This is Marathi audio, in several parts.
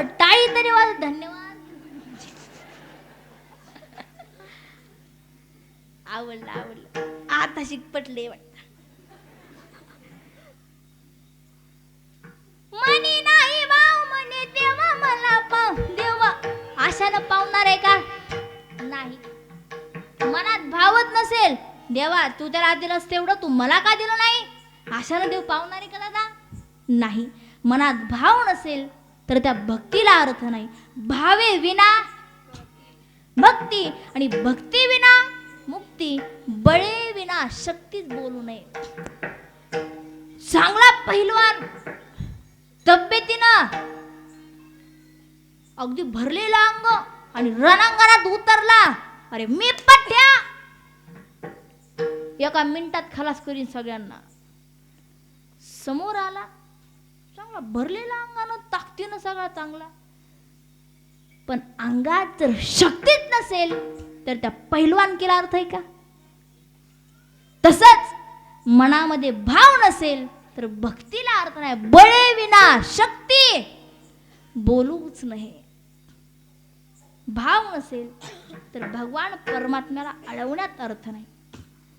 टाळी तरी वाज धन्यवाद. आवडलं आवडलं. आता शिकपटले वाटत. मनी नाही भाव म्हणे देवा मला पाव देवा. आशानं पावणार आहे का? नाही. मनात भावत नसेल. देवा तू त्याला दिलंस तेवढं तू मला का दिलं नाही? आशाला देव पावणार आहे का दादा? नाही. मनात भाव नसेल. तर त्या भक्तीला अर्थ नाही. भावे विना भक्ती आणि भक्ती विना मुक्ती बळे विना शक्तीच बोलू नये. चांगला पहिलवान तब्येतीनं अगदी भरलेला अंग आणि रणांगणात उतरला. अरे मी पठ्या! एका मिनिटात खलास करीन सगळ्यांना. समोर आला चांगला भरलेला अंगानं शक्तीनं सगळा चांगला. पण अंगात जर शक्तीच नसेल तर त्या पैलवान केला अर्थ आहे का? तसंच मनामध्ये भाव नसेल तर भक्तीला अर्थ नाही. बळे विना शक्ती बोलूच नाही भाव नसेल तर भगवान परमात्म्याला अडवण्यात अर्थ नाही.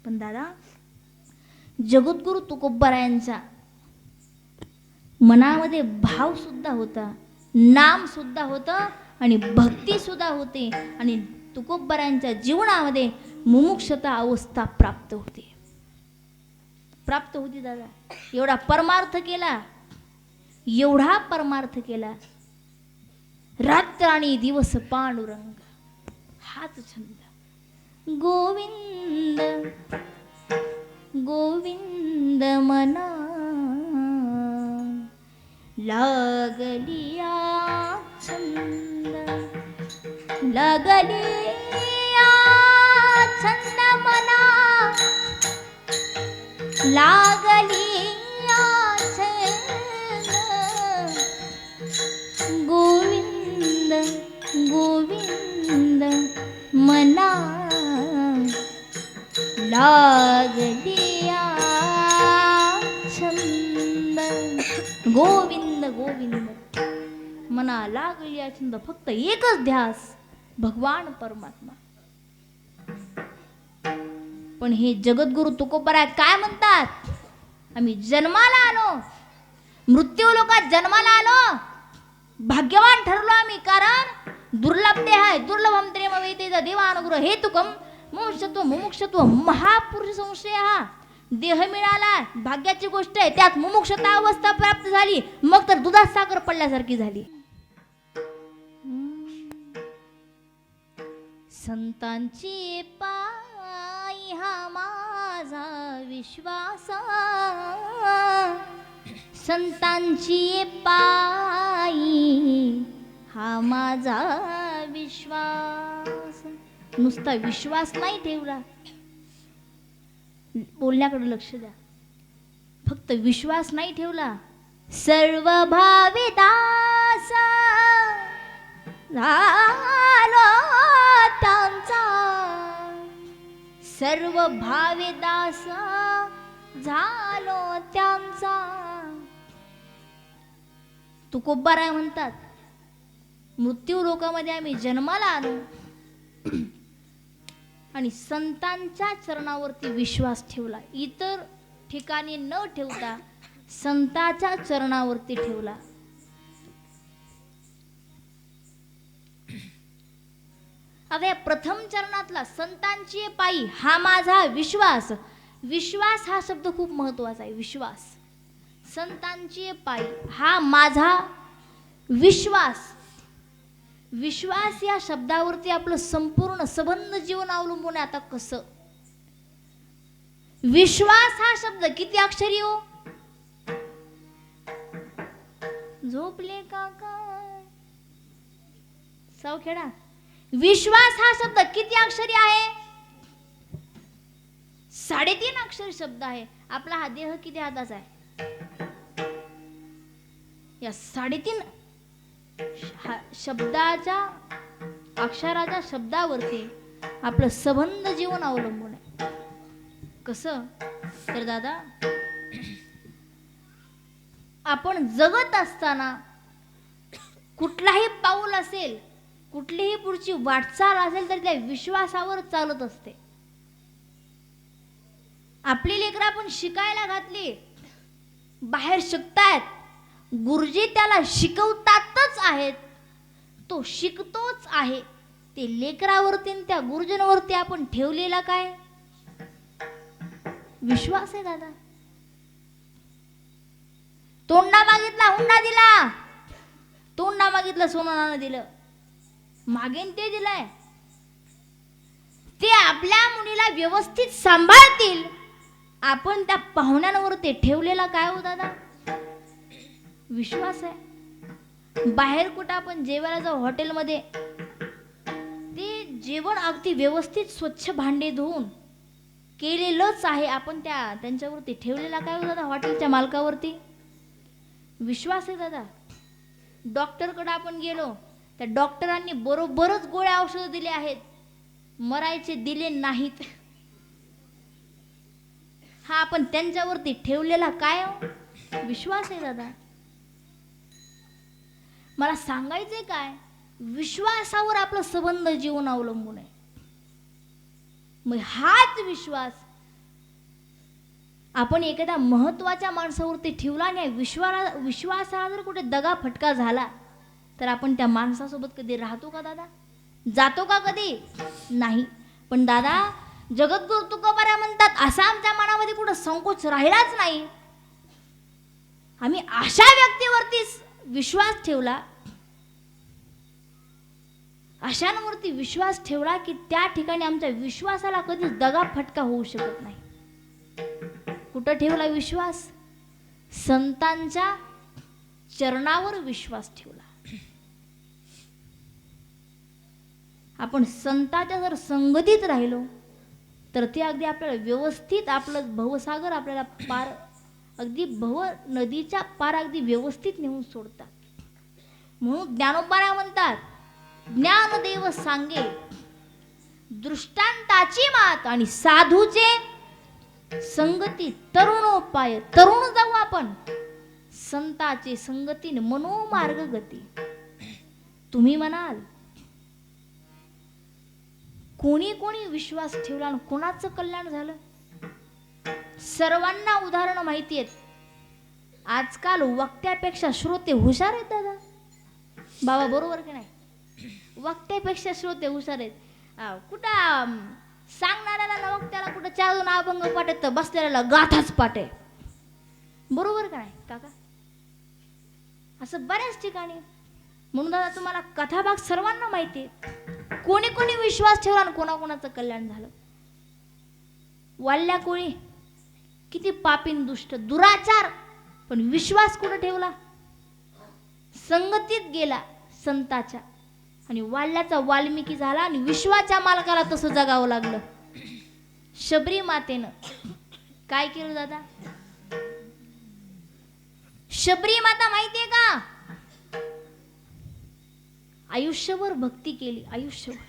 पण दादा जगद्गुरु तुकोबरायांचा मनामध्ये भाव सुद्धा होता नाम सुद्धा होतं आणि भक्ती सुद्धा होते आणि तुकोबरांच्या जीवनामध्ये मुमुक्षता अवस्था प्राप्त होते. प्राप्त होती दादा. एवढा परमार्थ केला एवढा परमार्थ केला. रात्र आणि दिवस पांडुरंग. हाच छंद. गोविंद गोविंद मना लागलिया छंद लागलिया छंद मना लागलिया छंद गोविंद गोविंद मना ला लागली छंद. फक्त एकच ध्यास भगवान परमात्मा. पण हे जगद्गुरु तुकोबराय काय म्हणतात? आम्ही जन्माला आलो. मृत्यू लोकात जन्माला आलो. भाग्यवान ठरलो आम्ही कारण दुर्लभ देह आहे. दुर्लभम देवा देवानुग्रह हेतुकम मुमुक्षत्व मुमुक्षत्व महापुरुष संशय हा देह मिळाला भाग्याची गोष्ट आहे. त्यात मुमुक्षता अवस्था प्राप्त झाली. मग तर दुधात साखर पडल्यासारखी झाली. संतांची पाई हा माझा विश्वास. संतांची पायी हा माझा विश्वास. नुसता विश्वास नाही ठेवला बोलण्याकडे लक्ष द्या. फक्त विश्वास नाही ठेवला. सर्व भावे दासा. झालो त्यांचा सर्व भावी दास झालो त्यांचा. तुकोबाराय म्हणतात मृत्यू लोकामध्ये आम्ही जन्माला आलो. आणि संतांच्या चरणावरती विश्वास ठेवला. इतर ठिकाणी न ठेवता संताच्या चरणावरती ठेवला. अवे प्रथम चरणातला संतांची पायी हा माझा विश्वास. विश्वास हा शब्द खूप महत्त्वाचा आहे विश्वास. संतांची पायी हा माझा विश्वास. विश्वास या शब्दावरती आपलं संपूर्ण सबंध जीवन अवलंबून आहे आता कसं? विश्वास हा शब्द किती अक्षरी हो? झोपले का काय सावखेडा. विश्वास हा शब्द किती अक्षरी आहे? साडेतीन अक्षर शब्द आहे. आपला हा देह किती हाताचा आहे? या साडेतीन शब्दाच्या अक्षराच्या शब्दावरती आपलं सबंध जीवन अवलंबून आहे. कसं? तर दादा आपण जगत असताना कुठलाही पाऊल असेल कुठलीही पुढची वाटचाल असेल तर त्या विश्वासावर चालत असते. आपली लेकरं आपण शिकायला घातली बाहेर शिकतायत गुरुजी त्याला शिकवतातच आहेत तो शिकतोच आहे. ते लेकरावरती त्या गुरुजनवरती आपण ठेवलेला काय? विश्वास आहे दादा. तोंडा मागितला हुंडा दिला. तोंडा मागितलं सोनं दिलं. मागेन ते दिलंय. ते आपल्या मुलीला व्यवस्थित सांभाळतील. आपण त्या पाहुण्यांवर ते ठेवलेला काय हो दादा? विश्वास आहे. बाहेर कुठं आपण जेवायला जाऊ हॉटेलमध्ये? ते जेवण अगदी व्यवस्थित स्वच्छ भांडे धुवून केलेलंच आहे. आपण त्या त्यांच्यावरती ठेवलेला काय हो दादा हॉटेलच्या मालकावरती? विश्वास आहे दादा. डॉक्टरकडं आपण गेलो. त्या डॉक्टरांनी बरोबरच गोळ्या औषधं दिले आहेत. मरायचे दिले नाहीत. हा आपण त्यांच्यावरती ठेवलेला काय हो? विश्वास आहे दादा. मला सांगायचंय काय? विश्वासावर आपलं संबंध जीवन अवलंबून आहे. मग हाच विश्वास आपण एखाद्या महत्त्वाच्या माणसावरती ठेवला आणि विश्वाला विश्वासाला जर कुठे दगा फटका झाला तर आपण त्या माणसासोबत कधी राहतो का दादा? जातो का कधी? नाही. पण दादा जगद्गुरु तुकोबारा म्हणतात असा आमच्या मनामध्ये कुठं संकोच राहिलाच नाही. आम्ही अशा व्यक्तीवरतीच विश्वास ठेवला अशांवरती विश्वास ठेवला की त्या ठिकाणी आमच्या विश्वासाला कधीच दगा फटका होऊ शकत नाही. कुठं ठेवला विश्वास? संतांच्या चरणावर विश्वास ठेवला. आपण संताच्या जर संगतीत राहिलो तर ते अगदी आपल्याला व्यवस्थित आपलं भवसागर आपल्याला पार अगदी भव नदीच्या पार अगदी व्यवस्थित नेऊन सोडतात. म्हणून ज्ञानोबारा म्हणतात ज्ञानदेव सांगे दृष्टांताची मात आणि साधूचे संगती तरुणोपाय तरुण जाऊ आपण. संताचे संगतीने मनोमार्ग गती. तुम्ही म्हणाल कोणी कोणी विश्वास ठेवला आणि कोणाचं कल्याण झालं? सर्वांना उदाहरणं माहिती आहेत. आजकाल वक्त्यापेक्षा श्रोते हुशार आहेत दादा. बाबा बरोबर की नाही? वक्त्यापेक्षा श्रोते हुशार आहेत. कुठं सांगणाऱ्याला ना वक्त्याला कुठं चार दोन अभंग पाठ तर बसलेल्याला गाथाच पाठ आहे बरोबर का नाही काका? असं बऱ्याच ठिकाणी. म्हणून दादा तुम्हाला कथाभाग सर्वांना माहिती आहे. कोणी कोणी विश्वास ठेवला आणि कोणाकोणाचं कल्याण झालं? वाल्ल्या कोळी किती पापीन दुष्ट दुराचार पण विश्वास कुठं ठेवला? संगतीत गेला संताच्या. आणि वाल्याचा वाल्मिकी झाला आणि विश्वाच्या मालकाला तसं जगावं लागलं. शबरी मातेनं काय केलं दादा? शबरी माता माहितीये का? आयुष्यभर भक्ती केली आयुष्यभर.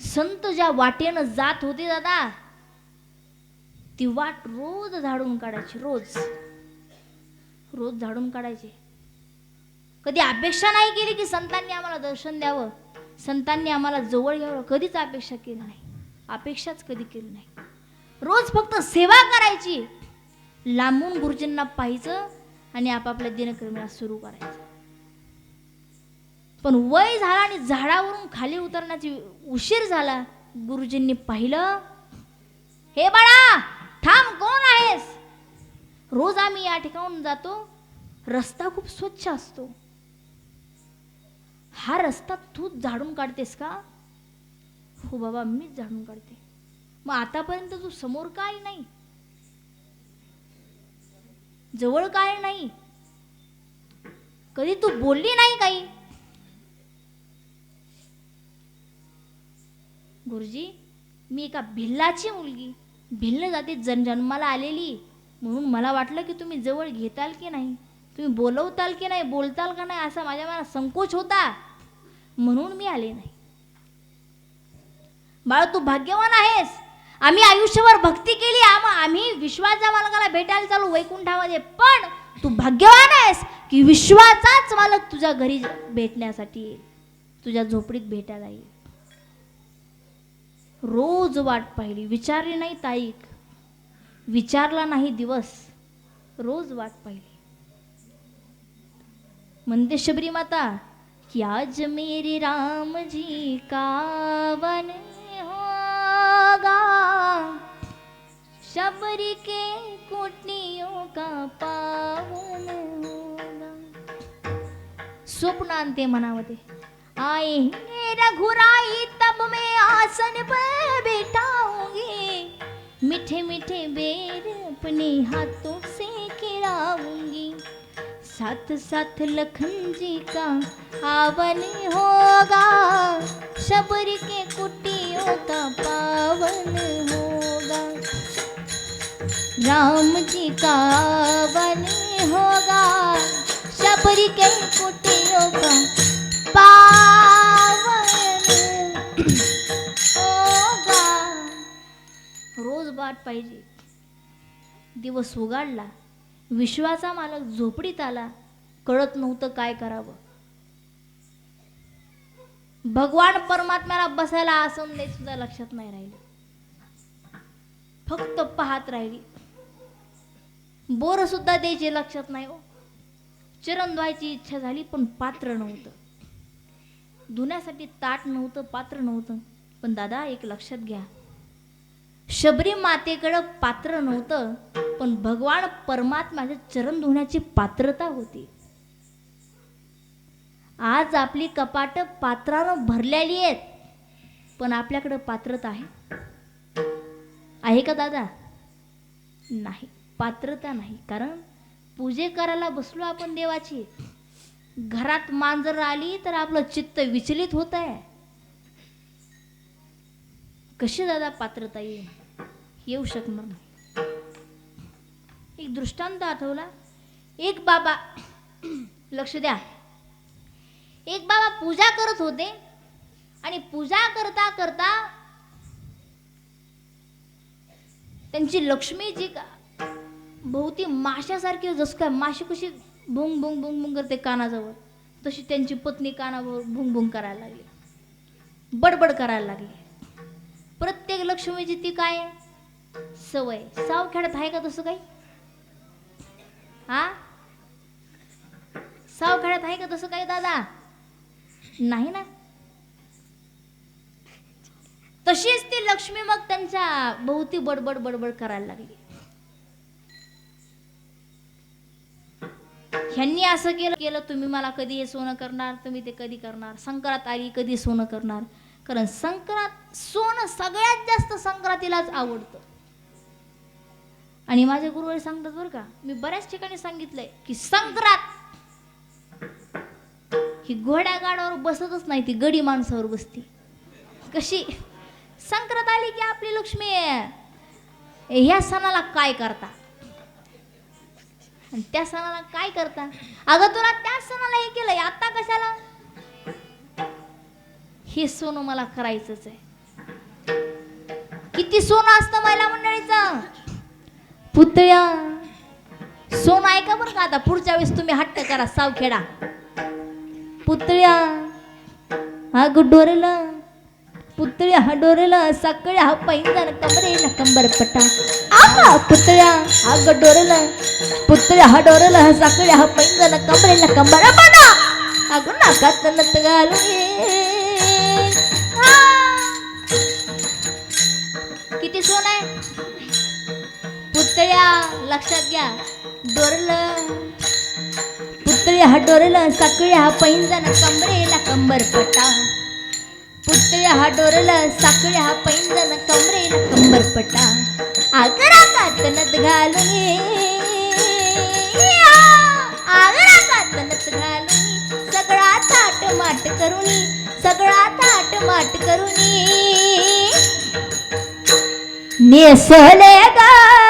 संत ज्या वाटेनं जात होते दादा ती वाट रोज झाडून काढायची रोज. रोज झाडून काढायची. कधी अपेक्षा नाही केली की संतांनी आम्हाला दर्शन द्यावं संतांनी आम्हाला जवळ घ्यावं कधीच अपेक्षा केली नाही. अपेक्षाच कधी केली नाही. रोज फक्त सेवा करायची. लांबून गुरुजींना पाहायचं आणि आपापल्या दिनक्रमेला सुरू करायचं. पण वय झाला आणि झाडावरून खाली उतरण्याची उशीर झाला गुरुजींनी पाहिलं हे बाळा थांब कोण आहेस? रोज आम्ही या ठिकाणून जातो रस्ता खूप स्वच्छ असतो. हा रस्ता तूच झाडून काढतेस का? हो बाबा मीच झाडून काढते. मग आतापर्यंत तू समोर काय नाही. जवळ काय नाही. कधी तू बोलली नाही काही? गुरुजी मी एका भिल्लाची मुलगी. भिल्ल जातीत जन जन्माला आलेली. म्हणून मला वाटलं की तुम्ही जवळ घेताल की नाही? तुम्ही बोलवताल की नाही बोलताल का नाही असा माझ्या मनात संकोच होता. म्हणून मी आले नाही. बाळ तू भाग्यवान आहेस. आम्ही आयुष्यभर भक्ती केली. आम आम्ही विश्वाच्या मालकाला भेटायला चालू वैकुंठामध्ये पण तू भाग्यवान आहेस की विश्वाचाच मालक तुझ्या घरी भेटण्यासाठी येईल. तुझ्या झोपडीत भेटायला येईल. रोज वाट पाहिली. विचारली नाही ताईक विचारला नाही दिवस. रोज वाट पाहिली. म्हणते शबरी माता की आज मेरे राम जी का वन होगा. शबरी के कुटियों का पावन होगा. स्वप्न आणते मनामध्ये. रघुराई तब मैं आसन पर बैठाऊँगी। मीठे मीठे बेर अपने हाथों से खिलाऊँगी। साथ साथ लखन जी का आवन होगा। शबरी के कुटियों का पावन होगा। राम जी का वन होगा। शबरी के कुटियों का पावन वाट पाहिजे. दिवस उगाडला विश्वाचा मालक झोपडीत आला कळत नव्हतं काय करावं. भगवान परमात्म्याला बसायला आसन दे सुद्धा लक्षात नाही राहिलं. फक्त पाहत राहिली. बोर सुद्धा द्यायचे लक्षात नाही हो. चरण धुवायची इच्छा झाली पण पात्र नव्हतं. धुण्यासाठी ताट नव्हतं पात्र नव्हतं. पण दादा एक लक्षात घ्या. शबरी मातेकडं पात्र नव्हतं पण भगवान परमात्माच्या चरण धुण्याची पात्रता होती. आज आपली कपाट पात्रानं भरलेली आहेत पण आपल्याकडं पात्रता आहे. आहे का दादा? नाही पात्रता नाही. कारण पूजे करायला बसलो आपण देवाची. घरात मांजर आली तर आपलं चित्त विचलित होत आहे कशी दादा पात्रता येईल? येऊ शकणार नाही एक दृष्टांत आठवला. एक बाबा लक्ष द्या. एक बाबा पूजा करत होते आणि पूजा करता करता त्यांची लक्ष्मी जी भोवती माशासारखी जसं काय माशी कशी भुंग भुंग भुंग भुंग करते कानाजवळ. तशी त्यांची पत्नी कानावर भुंग भुंग करायला लागली. बडबड करायला लागली. प्रत्येक लक्ष्मीची ती काय? सवय. साव खेळत आहे का तसं काही? हा? साव खेळत आहे का तसं काही दादा? नाही ना? तशीच ती लक्ष्मी मग त्यांच्या भोवती बडबड बडबड करायला लागली. ह्यांनी असं केलं केलं तुम्ही मला कधी हे सोनं करणार? तुम्ही ते कधी करणार? संक्रांत आली कधी सोनं करणार? कारण संक्रांत सोनं सगळ्यात जास्त संक्रांतीलाच आवडतं. आणि माझे गुरुवारी सांगतात बरं का मी बऱ्याच ठिकाणी सांगितलंय की संक्रांत ही घोड्या गाडावर बसतच नाही ती गडी माणसावर बसती. कशी? संक्रांत आली की आपली लक्ष्मी ह्या सणाला काय करता? आणि त्या सणाला काय करता? अगं तुला त्या सणाला हे केलंय आता कशाला? हे सोनं मला करायचंच आहे. किती सोनं असतं महिला मंडळीचं? पुतळ्या. सोनं ऐका बरं का आता? पुढच्या वेळेस तुम्ही हट्ट करा सावखेडा पुतळ्या. हा डोरेला पुतळ्या हा डोरेला सकाळ्या हा पैंजण कमरेला कंबर पटा. पुतळ्या हा डोरेला पुतळ्या हा डोरेला हा सकाळ्या हा पैंजण कमरेला कंबर पटा. अगं नाकात नत घालून ये. किती सोन आहे? पुतळ्या लक्षात घ्या. डोरलं. पुतळ्या हा डोरलं. साकळ्या हा पैंजण. कमरेला कंबर पटा. पुतळ्या हा डोरलं. साकळ्या हा पैंजण. कमरेला कंबर पटा. आगरा कातनत घालून थाट माट करून ये. नेसले ग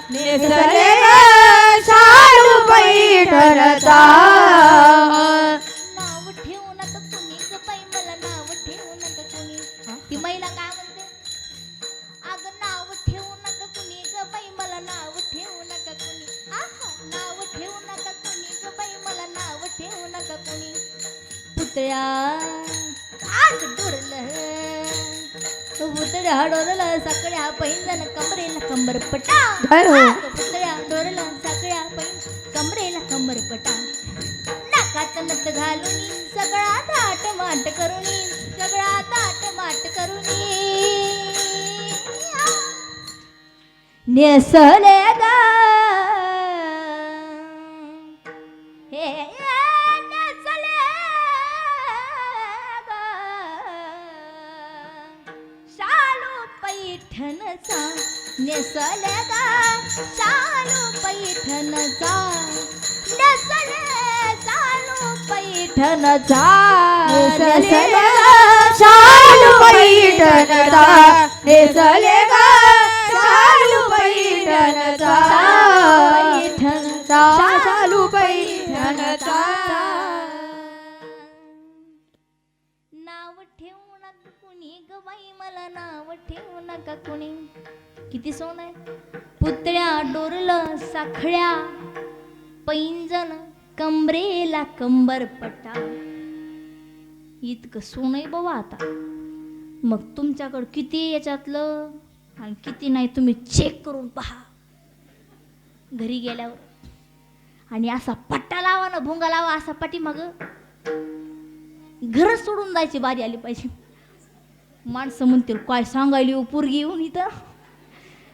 ग शालू पैठणचा नाव ठेवू नका बाई मला नाव ठेवू नका कुणी ती महिला काय म्हणते? अगं नाव ठेवू नका कुणी ग बाई मला नाव ठेवू नका कुणी आहा नाव ठेवू नका कुणी ग बाई मला नाव ठेवू नका कुणी पुतळ्या डोरलं साकड्या पैंजण कमरेला कंबर पटा जय हो. पुतळ्या डोरलं साकड्या पैंजण कमरेला कंबर पटा नाकात नथ घालून सगळा थाट माट करुणी सगळा थाट माट करुणी नेसले ग नेसले ग. शालू पैठणचा. पैठणचा. शालू पैठणचा. नाव ठेवू नका कुणी ग बाई मला नाव ठेवू नका कुणी. किती सोन आहे? पुतळ्या डोरलं साखळ्या. पैंजण कमरेला कंबर पट्टा इतकं सोन आहे बाबा आता. मग तुमच्याकडं किती याच्यातलं? आणि किती नाही तुम्ही चेक करून पहा. घरी गेल्यावर. आणि असा पट्टा लावा ना भोंगा लावा असा पाठीमाग घर सोडून जायची बारी आली पाहिजे. माणसं म्हणतील काय सांगायली हो पोरगी येऊन इथं?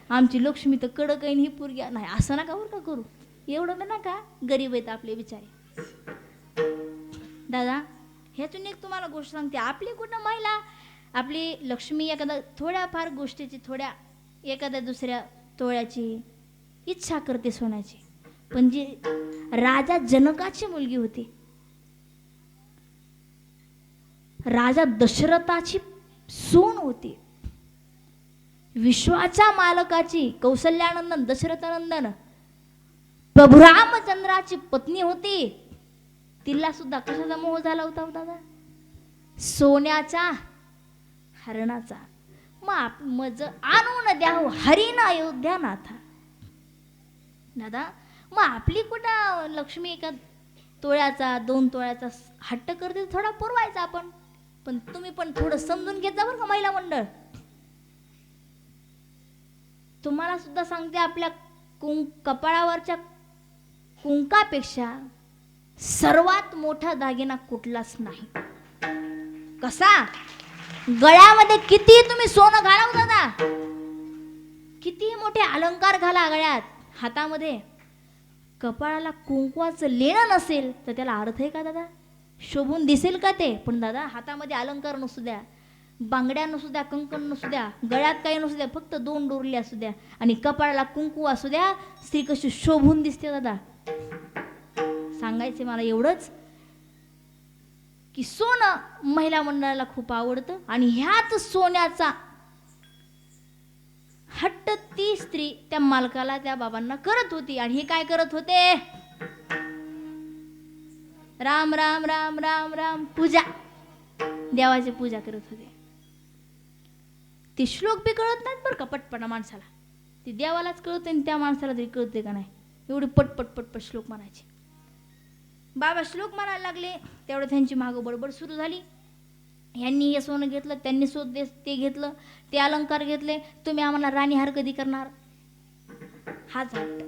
आमची लक्ष्मी तर कडक आहे ही पोरगी नाही असं नका बरं का करू. एवढं ना का गरीब आहेत आपले बिचारे. दादा ह्यातून एक तुम्हाला गोष्ट सांगते. आपली कुठं महिला आपली लक्ष्मी एखादा थोड्याफार गोष्टीची थोड्या एखाद्या दुसऱ्या तोळ्याची इच्छा करते सोन्याची. पण जी राजा जनकाची मुलगी होती राजा दशरथाची सून होती. विश्वाच्या मालकाची कौशल्यानंदन दशरथानंदन प्रभू रामचंद्राची पत्नी होती. तिला सुद्धा कशाचा मोह झाला होता हो दादा? सोन्याचा हरणाचा. मग मज आणून द्याव हरिण अयोध्या नाथा दादा मग आपली कुठं लक्ष्मी एका तोळ्याचा दोन तोळ्याचा हट्ट करते थोडा पुरवायचा आपण. पण तुम्ही पण थोडं समजून घेत जा बरं का महिला मंडळ. तुम्हाला सुद्धा सांगते आपल्या कुं कपाळावरच्या कुंकापेक्षा सर्वात मोठा दागिना कुठलाच नाही. कसा? गळ्यामध्ये किती तुम्ही सोनं घालाव दादा किती मोठे अलंकार घाला गळ्यात हातामध्ये? कपाळाला कुंकवाचं लेणं नसेल तर त्याला अर्थ आहे का दादा? शोभून दिसेल का ते? पण दादा हातामध्ये अलंकार नसू द्या बांगड्या नसू द्या कंकण नसू द्या गळ्यात काही नसू द्या फक्त दोन डोरले असू द्या आणि कपाळाला कुंकू असू द्या स्त्री कशी शोभून दिसते दादा. सांगायचे मला एवढंच की सोनं महिला मंडळाला खूप आवडतं आणि ह्याच सोन्याचा हट्ट ती स्त्री त्या मालकाला त्या बाबांना करत होती. आणि हे काय करत होते? राम राम राम राम राम पूजा. देवाची पूजा करत होते. ते श्लोक बी कळत नाहीत बरं का पटपणा माणसाला. ते देवालाच कळते आणि त्या माणसाला तरी कळते का नाही? एवढे पटपट पटपट श्लोक म्हणायचे. बाबा श्लोक म्हणायला लागले तेवढं त्यांची मागं बडबड सुरू झाली. यांनी हे सोनं घेतलं त्यांनी सो दे ते घेतलं ते अलंकार घेतले तुम्ही आम्हाला राणीहार कधी करणार. हा झाट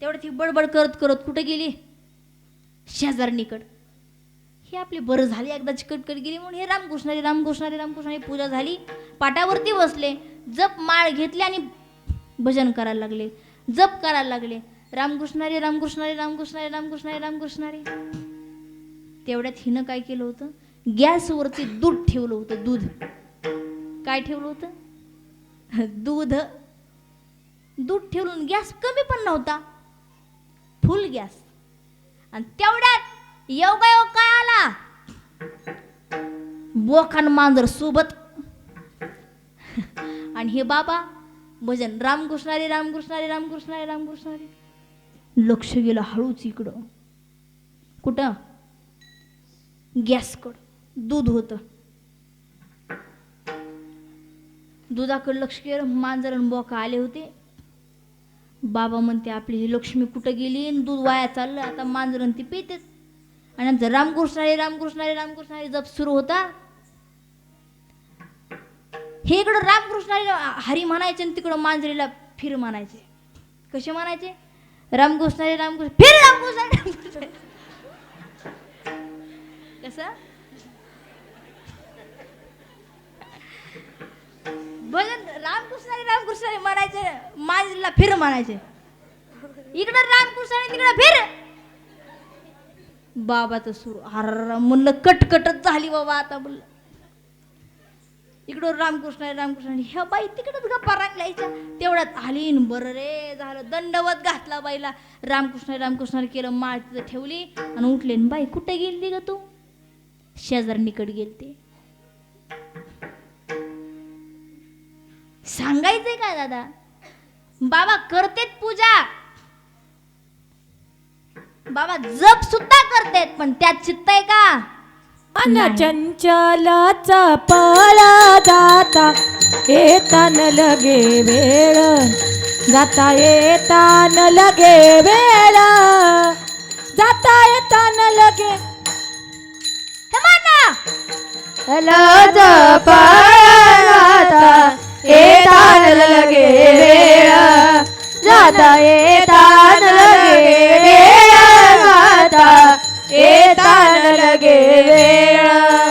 तेवढं ती बडबड करत करत कुठे गेली? शेजारणीकड हे आपली बरं झाली एकदाची कटकट गेली म्हणून हे रामकृष्णारी रामकृष्णारी रामकृष्णारी पूजा झाली. पाटावरती बसले जप माळ घेतली आणि भजन करायला लागले. जप करायला लागले. रामकृष्णारी रामकृष्णारी रामकृष्णारी रामकृष्णारी रामकृष्णारी. तेवढ्यात हिनं काय केलं होतं? गॅसवरती दूध ठेवलं होतं दूध. काय ठेवलं होतं? दूध. दूध ठेवून गॅस कमी पण नव्हता. Full gas. आणि तेवढ्यात योगायोग काय आला? बोखान मांजर सोबत. आणि हे बाबा भजन. रामकृष्णारी रामकृष्णारी रामकृष्णारी रामकृष्णारी लक्ष गेलं हळूच इकडं. कुठं? गॅसकडं दूध होतं. दुधाकडं लक्ष केलं मांजर आणि बोका आले होते. बाबा म्हणते आपली ही लक्ष्मी कुठं गेली? आणि दूध वाया चाललं आता मांजर आणि ती पितेच. आणि आमचं रामकृष्णारी रामकृष्णारी रामकृष्णारी जप सुरू होता. हे इकडं रामकृष्णारी हरी म्हणायचे आणि तिकडं मांजरीला फिर म्हणायचे. कसे म्हणायचे? रामकृष्णारी रामकृष्ण फिर रामकृष्णारी रामकृष्णारी कसं? भजन रामकृष्णारी रामकृष्णारी म्हणायचे मांजरीला फिर म्हणायचे. इकडं रामकृष्णारी तिकडं फिर. बाबा तर सुरू. हर म्हणलं कटकटच झाली बाबा आता म्हणलं इकडं रामकृष्ण रामकृष्ण ह्या बाई तिकडंच गप्पा रांगलायच्या तेवढ्यात आलीन बरं रे झालं. दंडवत घातला बाईला. रामकृष्ण रामकृष्ण केलं माळ तिथं ठेवली आणि उठले. बाई कुठे गेली ग तू? शेजारणीकडे गेलते. सांगायचंय का दादा? बाबा करतेत पूजा. बाबा जप सुद्धा करतेत पण त्यात चित्त आहे का? नाही. चंचलाचा पळा जाता येतान लगे वेळ. जाता येतान लगे वेळ. जाता येतान लगे. हे येतान लगे वेळ. जाता येतान लगे येतान लगे वेळ.